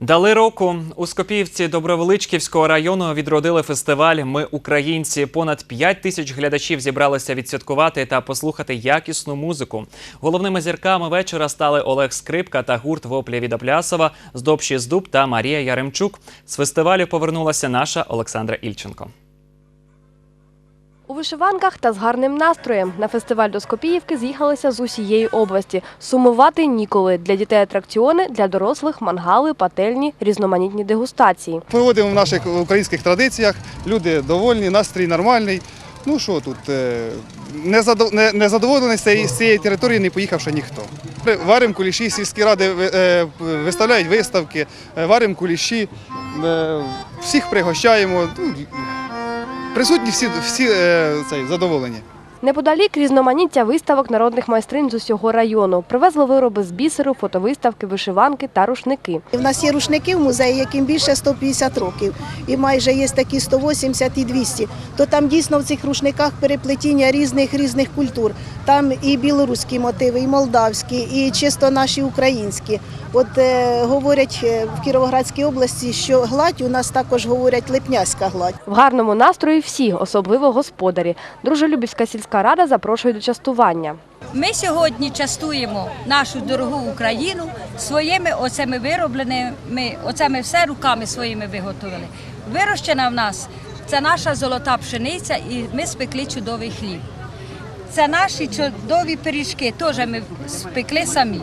Дали року у Скопіївці Добровеличківського району відродили фестиваль Ми українці. Понад 5 тисяч глядачів зібралися відсвяткувати та послухати якісну музику. Головними зірками вечора стали Олег Скрипка та гурт Воплі від Оплясова, Здобші Здуб та Марія Яремчук. З фестивалю повернулася наша Олександра Ільченко. У вишиванках та з гарним настроєм на фестиваль до Скопіївки з'їхалися з усієї області. Сумувати ніколи. Для дітей атракціони, для дорослих мангали, пательні, різноманітні дегустації. Проводимо в наших українських традиціях. Люди довольні, настрій нормальний. Ну що тут, е, не задов- не- не з цієї, території не поїхав ще ніхто. Варимо куліші, сільські ради е, виставляють виставки, е, варимо куліші, всіх пригощаємо. Присутні всі, всі е, цей, задоволені. Неподалік різноманіття виставок народних майстринь з усього району. Привезли вироби з бісеру, фотовиставки, вишиванки та рушники. У нас є рушники в музеї, яким більше 150 років, і майже є такі 180 і 200. То там дійсно в цих рушниках переплетіння різних різних культур. Там і білоруські мотиви, і молдавські, і чисто наші українські. От е, говорять е, в Кіровоградській області, що гладь у нас також говорять липняська гладь. В гарному настрої всі, особливо господарі. Дружелюбівська сільська рада запрошує до частування. Ми сьогодні частуємо нашу дорогу Україну своїми оцими виробленими, оце ми все руками своїми виготовили. Вирощена в нас це наша золота пшениця, і ми спекли чудовий хліб. Це наші чудові пиріжки, теж ми спекли самі.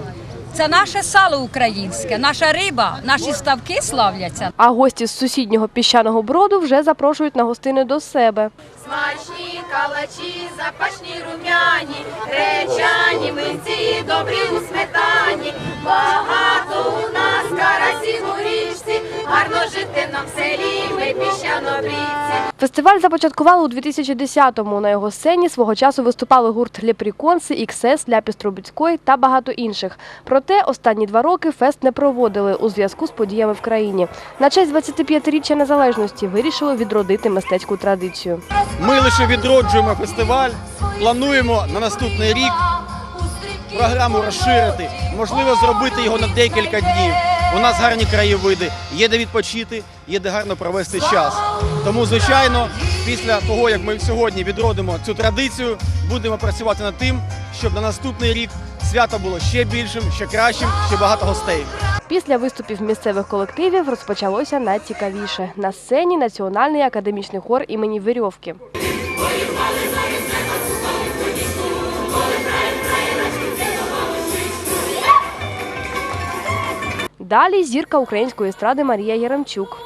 Це наше сало українське, наша риба, наші ставки славляться. А гості з сусіднього піщаного броду вже запрошують на гостини до себе. Смачні калачі, запашні рум'яні, гречані млинці, добрі у сметані. Фестиваль започаткували у 2010-му. На його сцені свого часу виступали гурт Лепріконси, Іксес, Ляпіс Трубецької та багато інших. Проте останні два роки фест не проводили у зв'язку з подіями в країні. На честь 25-річчя незалежності вирішили відродити мистецьку традицію. Ми лише відроджуємо фестиваль, плануємо на наступний рік програму розширити, можливо, зробити його на декілька днів. У нас гарні краєвиди, є де відпочити, є де гарно провести час. Тому, звичайно, після того, як ми сьогодні відродимо цю традицію, будемо працювати над тим, щоб на наступний рік свято було ще більшим, ще кращим, ще багато гостей. Після виступів місцевих колективів розпочалося найцікавіше. На сцені Національний академічний хор імені Вирьовки. Далі зірка української естради Марія Яремчук.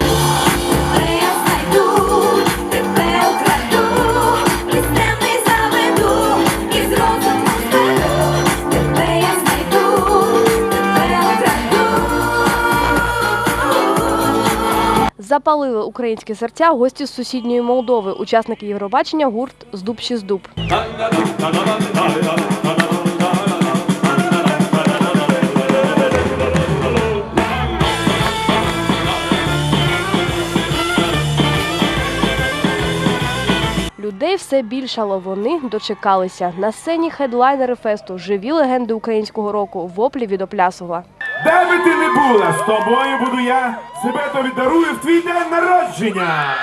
З. Запалили українські серця гості з сусідньої Молдови, учасники Євробачення гурт Здуб все більшало. Вони дочекалися. На сцені хедлайнери фесту живі легенди українського року воплі від Оплясова. Де би ти не була, з тобою буду я, себе тобі дарую в твій день народження.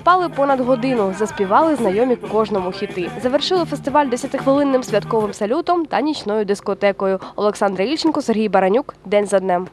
Виступали понад годину, заспівали знайомі кожному хіти. Завершили фестиваль 10-хвилинним святковим салютом та нічною дискотекою. Олександра Ільченко, Сергій Баранюк. День за днем.